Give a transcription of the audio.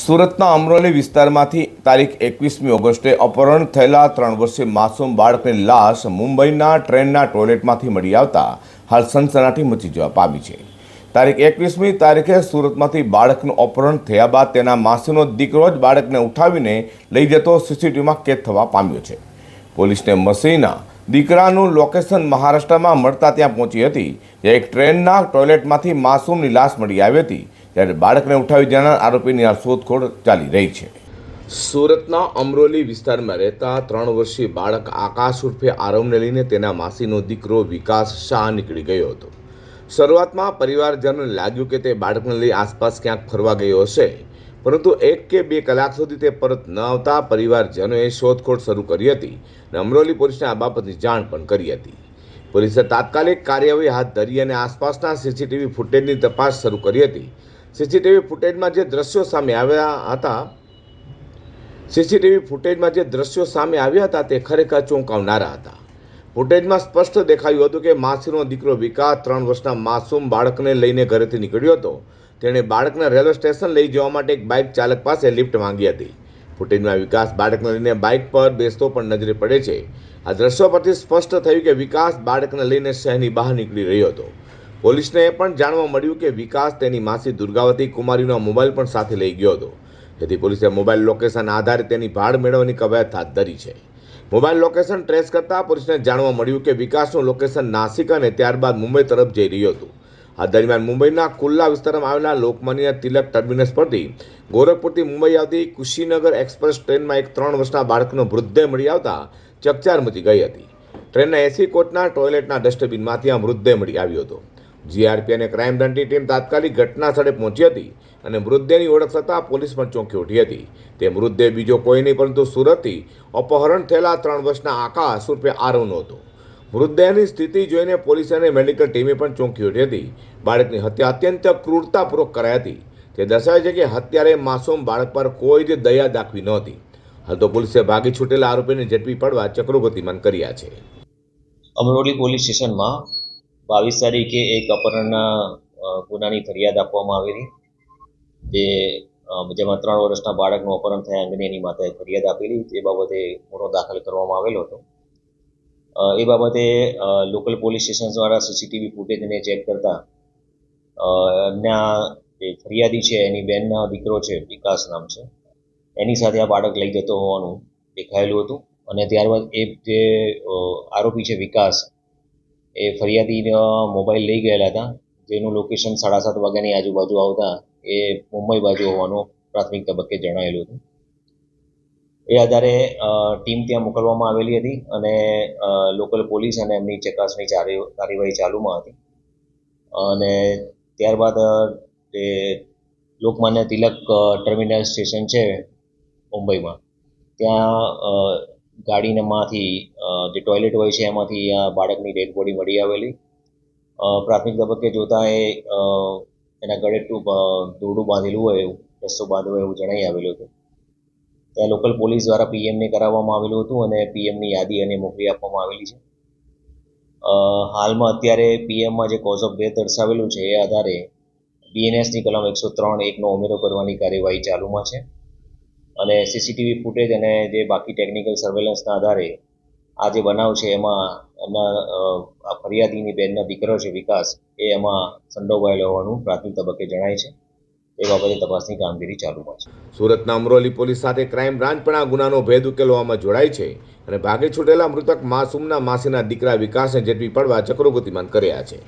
સુરતના અમરોલી વિસ્તારમાંથી તારીખ એકવીસમી ઓગસ્ટે અપહરણ થયેલા ત્રણ વર્ષીય માસૂમ બાળકની લાશ મુંબઈના ટ્રેનના ટોયલેટમાંથી મળી આવતા હાલ સનસનાટી મચી જવા પામી છે. તારીખ એકવીસમી તારીખે સુરતમાંથી બાળકનું અપહરણ થયા બાદ તેના માસીનો દીકરો જ બાળકને ઉઠાવીને લઈ જતો સીસીટીવીમાં કેદ થવા પામ્યો છે. પોલીસને મસીના દીકરાનું લોકેશન મહારાષ્ટ્રમાં મળતા ત્યાં પહોંચી હતી જે એક ટ્રેનના ટોયલેટમાંથી માસૂમની લાશ મળી આવી હતી. ત્યારે બાળકને ઉઠાવી જનાર આરોપીની આ શોધખોળ ચાલી રહી છે. સુરતના અમરોલી વિસ્તારમાં રહેતા ત્રણ વર્ષીય બાળક આકાશ ઉર્ફે આરવને લઈને તેના માસીનો દીકરો વિકાસ શાહ નીકળી ગયો હતો. શરૂઆતમાં પરિવારજનોને લાગ્યું કે તે બાળકને લઈ આસપાસ ક્યાંક ફરવા ગયો હશે, પરંતુ એક કે બે કલાક સુધી તે પરત ન આવતા પરિવારજનોએ શોધખોળ શરૂ કરી હતી અને અમરોલી પોલીસને આ બાબતની જાણ પણ કરી હતી. પોલીસે તાત્કાલિક કાર્યવાહી હાથ ધરી અને આસપાસના સીસીટીવી ફૂટેજની તપાસ શરૂ કરી હતી. સીસીટીવી ફૂટેજમાં જે દ્રશ્યો સામે આવ્યા હતા, સીસીટીવી ફૂટેજમાં જે દ્રશ્યો સામે આવ્યા હતા તે ખરેખર ચોંકાવનારા હતા. ફૂટેજમાં સ્પષ્ટ દેખાયું હતું કે માસીનો દીકરો વિકાસ ત્રણ વર્ષના માસૂમ બાળકને લઈને ઘરેથી નીકળ્યો હતો. તેણે બાળકને રેલવે સ્ટેશન લઈ જવા માટે એક બાઇક ચાલક પાસે લિફ્ટ માંગી હતી. ફૂટેજમાં વિકાસ બાળકને લઈને બાઇક પર બેસતો પણ નજરે પડે છે. આ દ્રશ્યો પરથી સ્પષ્ટ થયું કે વિકાસ બાળકને લઈને શહેરની બહાર નીકળી રહ્યો હતો. પોલીસને એ પણ જાણવા મળ્યું કે વિકાસ તેની માસી દુર્ગાવતી કુમારીનો મોબાઈલ પણ સાથે લઈ ગયો હતો. જેથી પોલીસે મોબાઈલ લોકેશન આધારે તેની ભાડ મેળવવાની કવાયત હાથ ધરી છે. મોબાઈલ લોકેશન ટ્રેસ કરતાં પોલીસને જાણવા મળ્યું કે વિકાસનું લોકેશન નાસિક અને ત્યારબાદ મુંબઈ તરફ જઈ રહ્યું હતું. આ દરમિયાન મુંબઈના કુલ્લા વિસ્તારમાં આવેલા લોકમાન્ય તિલક ટર્મિનસ પરથી ગોરખપુરથી મુંબઈ આવતી કુશીનગર એક્સપ્રેસ ટ્રેનમાં એક ત્રણ વર્ષના બાળકનો મૃતદેહ મળી આવતા ચકચાર મચી ગઈ હતી. ટ્રેનના એસી કોટના ટોયલેટના ડસ્ટબિનમાંથી આ મૃતદેહ મળી આવ્યો હતો. જીઆરપી અને ક્રાઇમ ટીમ તાત્કાલિક ઘટના પહોંચી હતી અને મૃતદેહની ઓળખ થતાં પોલીસ પણ ચોંકી ઉઠી હતી. તે મૃતદેહ બીજો કોઈ નહીં, પરંતુ સુરતથી અપહરણ થયેલા ત્રણ વર્ષના આકાશ રૂપે આરવનો હતો. મૃતદેહની સ્થિતિ જોઈને પોલીસ અને મેડિકલ ટીમે પણ ચોંકી ઉઠી હતી. બાળકની હત્યા અત્યંત ક્રૂરતાપૂર્વક કરાઈ હતી. તે દર્શાવે છે કે હત્યારે માસૂમ બાળક પર કોઈ જ દયા દાખવી નહોતી હાલ તો પોલીસે ભાગી છૂટેલા આરોપીને ઝડપી પડવા ચક્રો ગતિમાન કર્યા છે. અમરોલી પોલીસ સ્ટેશનમાં બાવીસ તારીખે એક અપહરણના ગુનાની ફરિયાદ આપવામાં આવેલી. જે જેમાં ત્રણ વર્ષના બાળકનું અપહરણ થયા અંગેની એની માતાએ ફરિયાદ આપેલી. તે બાબતે ગુનો દાખલ કરવામાં આવેલો હતો. એ બાબતે લોકલ પોલીસ સ્ટેશન દ્વારા સીસીટીવી ફૂટેજને ચેક કરતા એમના જે ફરિયાદી છે, એની બેનનો દીકરો છે, વિકાસ નામ છે. એની સાથે આ બાળક લઈ જતો હોવાનું દેખાયેલું હતું. અને ત્યારબાદ એ જે આરોપી છે, વિકાસ એ ફરિયાદીનો મોબાઈલ લઈ ગયેલા હતા. જેનું લોકેશન સાડા સાત વાગ્યાની આજુબાજુ આવતા એ મુંબઈ બાજુ હોવાનું પ્રાથમિક તબક્કે જણાયેલું હતું. એ આધારે ટીમ ત્યાં મોકલવામાં આવેલી હતી અને લોકલ પોલીસ અને એમની ચકાસણી કાર્યવાહી ચાલુમાં હતી. અને ત્યારબાદ એ લોકમાન્ય તિલક ટર્મિનલ સ્ટેશન છે મુંબઈમાં. ત્યાં ગાડીનામાંથી જે ટોયલેટ હોય છે એમાંથી આ બાળકની ડેડ બોડી મળી આવેલી. પ્રાથમિક તબક્કે જોતાં એ એના ગળે દોરડું બાંધેલું હોય એવું, રસ્તો બાંધ્યો એવું જણાઈ આવેલું હતું. ત્યાં લોકલ પોલીસ દ્વારા પીએમને કરાવવામાં આવેલું હતું અને પીએમની યાદી અને મોકલી આપવામાં આવેલી છે. હાલમાં અત્યારે પીએમમાં જે કોઝ ઓફ ડેથ દર્શાવેલું છે એ આધારે બીએનએસની કલમ એકસો ત્રણ એકનો ઉમેરો કરવાની કાર્યવાહી ચાલુમાં છે. અને સીસીટીવી ફૂટેજ અને જે બાકી ટેકનિકલ સર્વેલન્સના આધારે આ જે બનાવ છે, એમાં એમના ફરિયાદીની બેનનો દીકરો છે, વિકાસ, એ એમાં સંડોવાયેલો હોવાનું પ્રાથમિક તબક્કે જણાય છે. એ બાબતે તપાસની કામગીરી ચાલુમાં છે. સુરતના અમરોલી પોલીસ સાથે ક્રાઇમ બ્રાન્ચ પણ આ ગુનાનો ભેદ ઉકેલવામાં જોડાય છે અને ભાગે છૂટેલા મૃતક માસૂમના માસીના દીકરા વિકાસને ઝડપી પડવા ચક્રો ગતિમાન કર્યા છે.